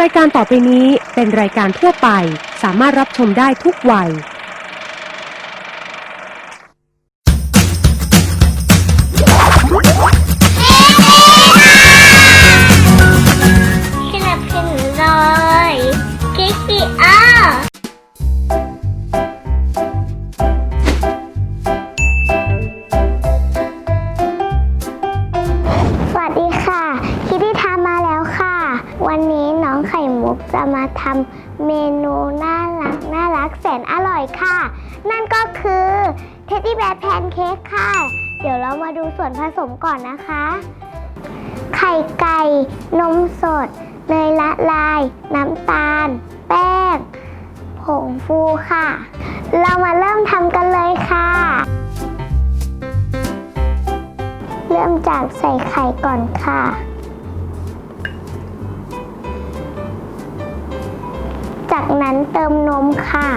รายการต่อไปนี้เป็นรายการทั่วไป สามารถรับชมได้ทุกวัย สนับสนุนโดยคิกิอ้อ นั่นก็คือเท็ดดี้แบร์แพนเค้กค่ะ เดี๋ยวเรามาดูส่วนผสมก่อนนะคะ ไข่ไก่ นมสด เนยละลาย น้ำตาล แป้ง ผงฟูค่ะ เรามาเริ่มทำกันเลยค่ะ เริ่มจากใส่ไข่ก่อนค่ะจากนั้นเติมนมค่ะ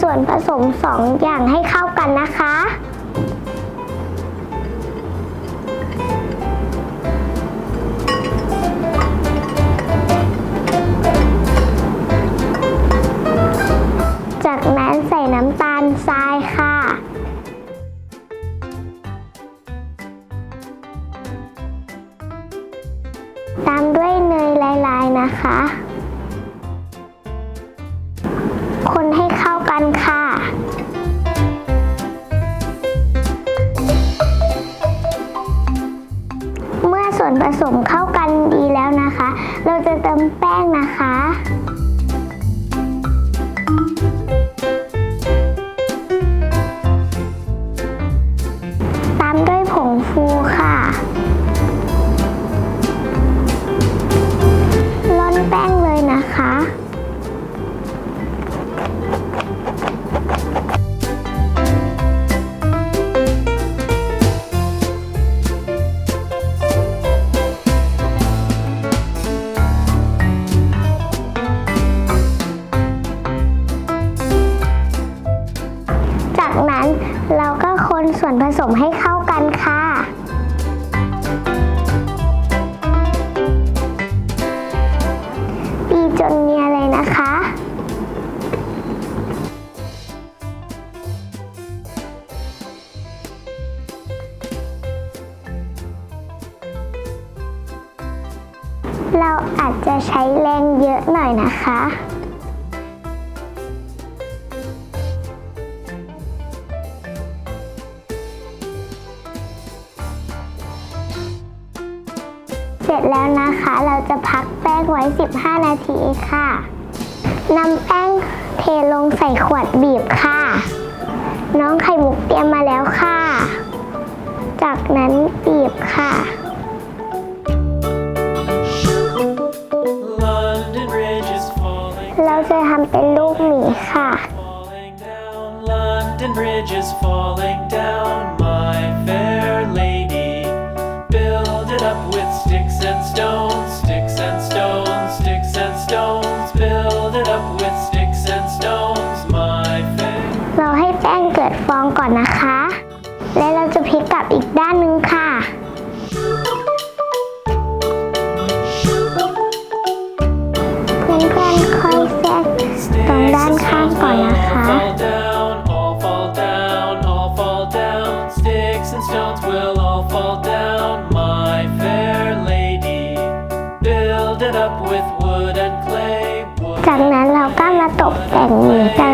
ส่วนผสมสองอย่างให้เข้ากันนะคะ จากนั้นใส่น้ำตาลทรายค่ะตามด้วยเนยลายๆนะคะ กันค่ะ เมื่อส่วนผสมเข้ากันดีแล้วนะคะ เราจะเติมแป้งนะคะ เราก็คนส่วนผสมให้เข้ากันค่ะ ตีจนเนียนเลยนะคะ เราอาจจะใช้แรงเยอะหน่อยนะคะ เราจะพักแป้งไว้ 15 นาทีค่ะนำแป้งเทลงใส่ขวดบีบค่ะ น้องไข่มุกเตรียมมาแล้วค่ะ จากนั้นบีบค่ะ London Bridge is falling, เราจะทำเป็นลูกหมีค่ะ falling down. London Bridge is falling down, ะคะ และเราจะพลิกกลับอีกด้านหนึ่งค่ะ เพื่อนๆค่อยแซรกตรงด้านข้างก่อนนะคะ จากนั้นเราก็มาตกแต่งหนีกัน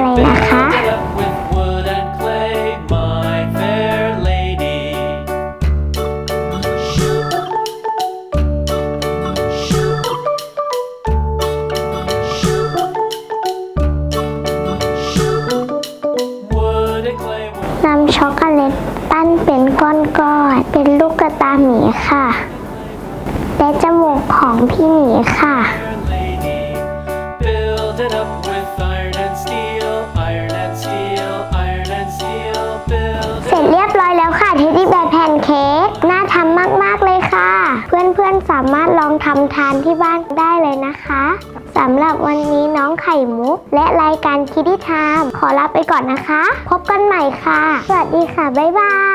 ค่ะ และจมูกของพี่หมีค่ะ lady. Build it up with iron and steel, iron and steel, iron and steel. Build เสร็จเรียบร้อยแล้วค่ะเทดดี้แบร์แพนเค้กน่าทำมาก ๆ เลยค่ะ เพื่อนๆสามารถลองทำทานที่บ้านได้เลยนะคะสำหรับวันนี้น้องไข่มุก และรายการคิดดี้ไทม์ขอลาไปก่อนนะคะ พบกันใหม่ค่ะ สวัสดีค่ะ บ๊ายบาย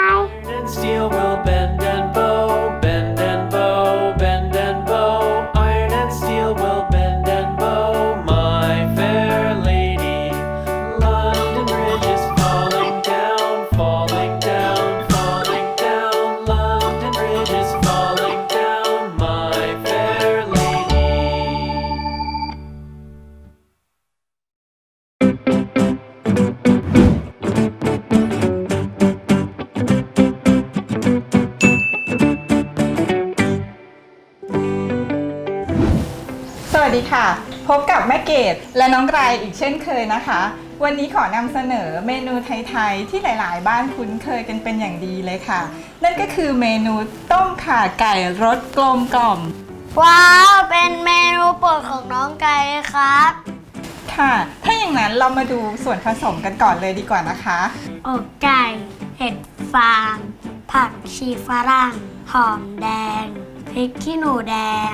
ค่ะ พบกับแม่เกดและน้องไกรอีกเช่นเคยนะคะ วันนี้ขอนำเสนอเมนูไทยๆที่หลายๆ บ้านคุ้นเคยกันเป็นอย่างดีเลยค่ะ นั่นก็คือเมนูต้มข่าไก่รสกลมกล่อม ว้าว เป็นเมนูโปรดของน้องไก่เลยครับ ค่ะ ถ้าอย่างนั้นเรามาดูส่วนผสมกันก่อนเลยดีกว่านะคะ อกไก่ เห็ดฟาง ผักชีฝรั่ง หอมแดง พริกขี้หนูแดง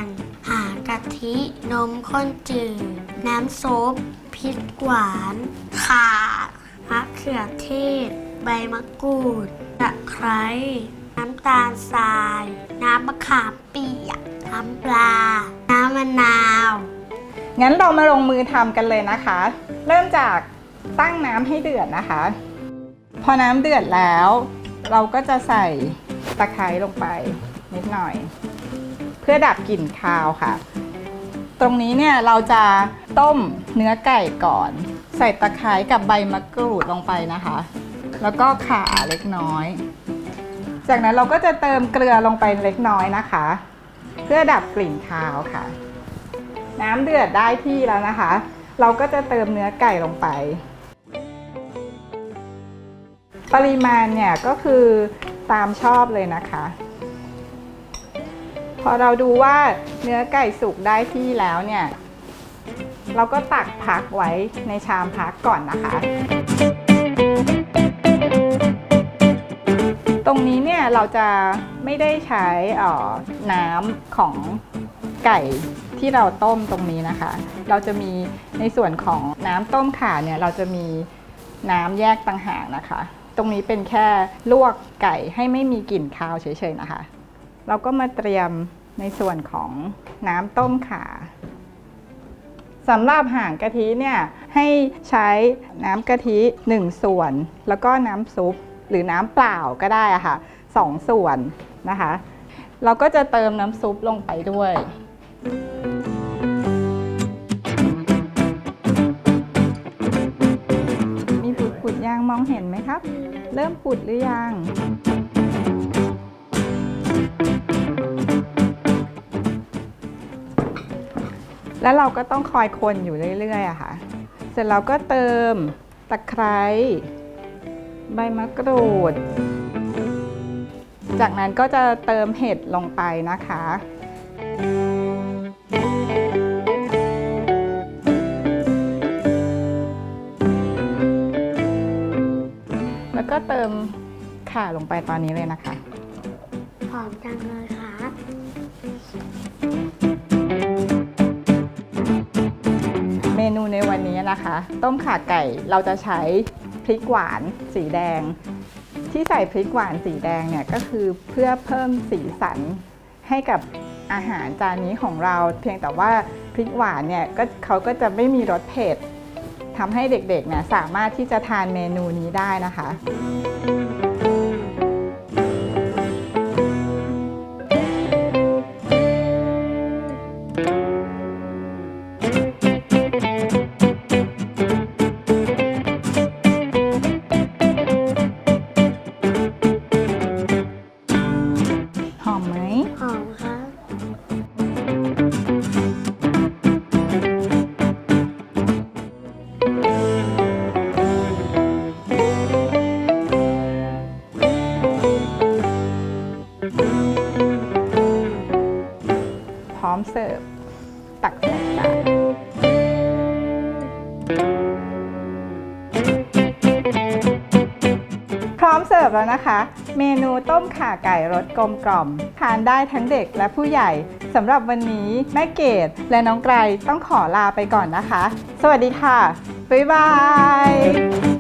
หากะทิ นมข้นจืด น้ำซุปพริกหวาน ข่ามะเขือเทศ ใบมะกรูดตะไคร้น้ำตาลทราย น้ำมะขามเปียกน้ำปลา น้ำมะนาว งั้นเรามาลงมือทำกันเลยนะคะ เริ่มจากตั้งน้ำให้เดือดนะคะ พอน้ำเดือดแล้ว เราก็จะใส่ตะไคร้ลงไปนิดหน่อย พื่อดับกลิ่นคาวค่ะ ตรงนี้เนี่ยเราจะต้มเนื้อไก่ก่อน ใส่ตะไคร้กับใบมะกรูดลงไปนะคะ แล้วก็ข่าเล็กน้อย จากนั้นเราก็จะเติมเกลือลงไปเล็กน้อยนะคะ เพื่อดับกลิ่นคาวค่ะ น้ำเดือดได้ที่แล้วนะคะ เราก็จะเติมเนื้อไก่ลงไปปริมาณเนี่ยก็คือตามชอบเลยนะคะ พอเราดูว่าเนื้อไก่สุกได้ที่แล้วเนี่ย เราก็ตักพักไว้ในชามพักก่อนนะคะ ตรงนี้เนี่ยเราจะไม่ได้ใช้น้ำของไก่ที่เราต้มตรงนี้นะคะ เราจะมีในส่วนของน้ำต้มข่าเนี่ยเราจะมีน้ำแยกต่างหากนะคะ ตรงนี้เป็นแค่ลวกไก่ให้ไม่มีกลิ่นคาวเฉยๆนะคะ เราก็มาเตรียมในส่วนของน้ำต้มขาสำหรับห่างกะทิเนี่ยให้ใช้น้ำกะทิ 1 ส่วน แล้วก็น้ำซุปหรือน้ำเปล่าก็ได้อะค่ะสองส่วนนะคะ เราก็จะเติมน้ำซุปลงไปด้วยมีปุดปุดยังมองเห็นไหมครับ เริ่มปุดหรือยัง แล้วเราก็ต้องคอยคนอยู่เรื่อยๆอะค่ะ เสร็จเราก็เติมตะไคร้ใบมะกรูด จากนั้นก็จะเติมเห็ดลงไปนะคะ แล้วก็เติมข่าลงไปตอนนี้เลยนะคะ หอมจังเลยครั นูในวันนี้นะคะ ต้มข่าไก่เราจะใช้พริกหวานสีแดง ที่ใส่พริกหวานสีแดงเนี่ยก็คือเพื่อเพิ่มสีสันให้กับอาหารจานนี้ของเรา เพียงแต่ว่าพริกหวานเนี่ยก็เขาก็จะไม่มีรสเผ็ดทำให้เด็กๆเนี่ยสามารถที่จะทานเมนูนี้ได้นะคะ บแล้วนะคะ เมนูต้มข่าไก่รสกลมกล่อม ทานได้ทั้งเด็กและผู้ใหญ่สำหรับวันนี้แม่เกดและน้องไกรต้องขอลาไปก่อนนะคะ สวัสดีค่ะ บ๊ายบาย